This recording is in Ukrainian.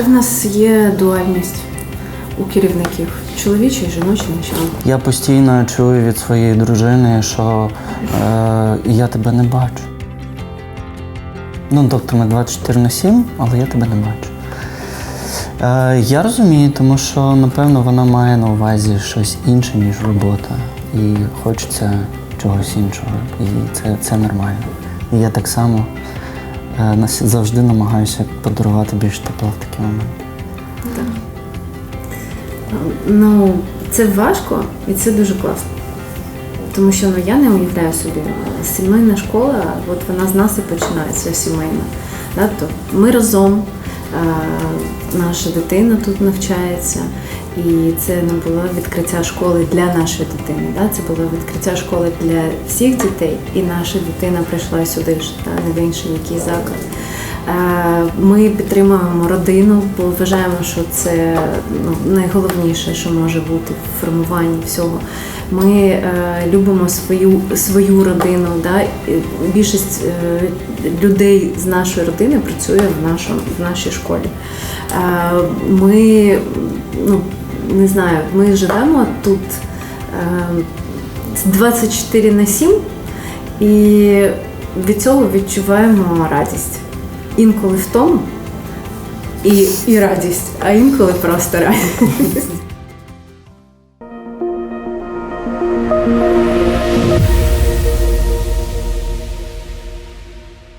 Ще в нас є дуальність у керівників чоловічий жіночий начальник. Я постійно чую від своєї дружини, що е, я тебе не бачу. Ну, тобто ми 24 на 7, але я тебе не бачу. Е, я розумію, тому що, напевно, вона має на увазі щось інше, ніж робота. І хочеться чогось іншого. І це, це нормально. І я так само завжди намагаюся подарувати більш тепла в такі моменти. Ну, це важко і це дуже класно. Тому що ну, я не уявляю собі, сімейна школа, от вона з нас і починається сімейна. Да? То ми разом, е, наша дитина тут навчається, і це не було відкриття школи для нашої дитини. Да? Це було відкриття школи для всіх дітей, і наша дитина прийшла сюди ж, да? не в інший який заклад. Е, Ми підтримуємо родину, бо вважаємо, що це ну, найголовніше, що може бути в формуванні всього. Ми е, любимо свою, свою родину. Да? Більшість е, людей з нашої родини працює в, нашому, в нашій школі. Е, ми, ну, не знаю, ми живемо тут е, 24 на 7 і від цього відчуваємо радість. Інколи в тому і, і радість, а інколи просто радість.